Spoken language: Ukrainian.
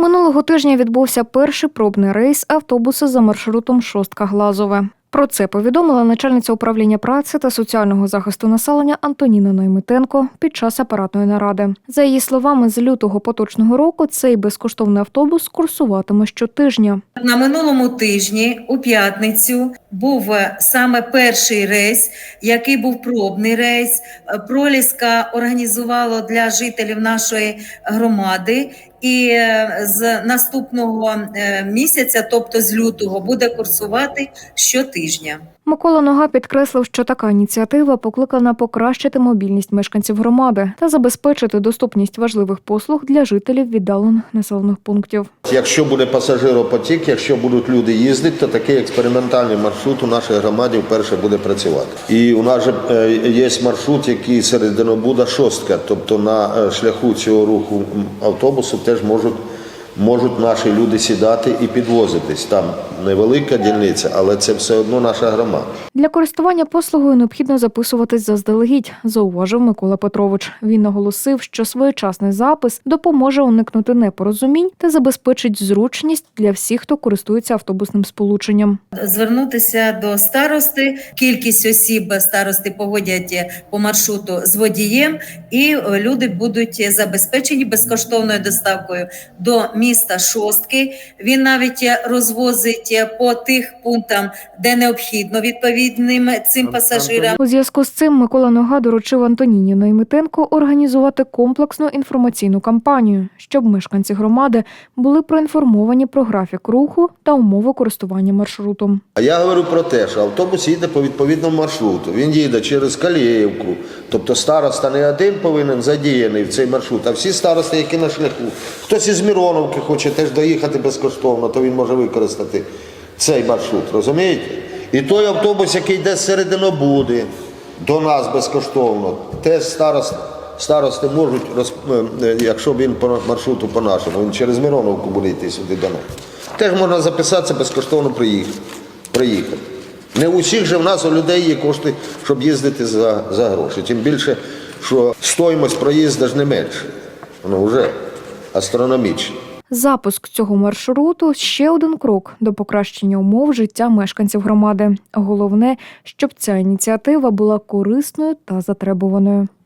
Минулого тижня відбувся перший пробний рейс автобуса за маршрутом Шостка Глазове. Про це повідомила начальниця управління праці та соціального захисту населення Антоніна Наймитенко під час апаратної наради. За її словами, з лютого поточного року цей безкоштовний автобус курсуватиме щотижня. На минулому тижні, у п'ятницю, був е, саме перший рейс, який був пробний рейс. Е, Проліска організувало для жителів нашої громади. І е, з наступного е, місяця, тобто з лютого, буде курсувати щотижня. Микола Нога підкреслив, що така ініціатива покликана покращити мобільність мешканців громади та забезпечити доступність важливих послуг для жителів віддалених населених пунктів. Якщо буде пасажиропотік, якщо будуть люди їздити, то такий експериментальний маршрут у нашій громаді вперше буде працювати. І у нас же е, є маршрут, який серединобуда шостка, тобто на е, шляху цього руху автобусу теж можуть. Можуть наші люди сідати і підвозитись. Там невелика дільниця, але це все одно наша громада. Для користування послугою необхідно записуватись заздалегідь, зауважив Микола Петрович. Він наголосив, що своєчасний запис допоможе уникнути непорозумінь та забезпечить зручність для всіх, хто користується автобусним сполученням. Звернутися до старости. Кількість осіб старости погодять по маршруту з водієм, і люди будуть забезпечені безкоштовною доставкою до міста Шостки. Він навіть е, розвозить е, по тих пунктам, де необхідно відповідним цим пасажирам. У зв'язку з цим Микола Нога доручив Антоніні Наймитенко організувати комплексну інформаційну кампанію, щоб мешканці громади були проінформовані про графік руху та умови користування маршрутом. А я говорю про те, що автобус їде по відповідному маршруту. Він їде через Каліївку. Тобто староста не один повинен задіяний в цей маршрут, а всі старости, які на шляху. Хтось із Мироновки хоче теж доїхати безкоштовно, то він може використати цей маршрут. Розумієте? І той автобус, який йде з серединобуди до нас безкоштовно, теж старост, старости можуть, роз- е, якщо він по маршруту по нашому, він через Мироновку буде йти сюди до нас. Теж можна записатися безкоштовно приїхати. Не у всіх же в нас у людей є кошти, щоб їздити за, за гроші. Тим більше, що стоїмость проїзду ж не менше. Воно вже астрономічна. Запуск цього маршруту ще один крок до покращення умов життя мешканців громади. Головне, щоб ця ініціатива була корисною та затребуваною.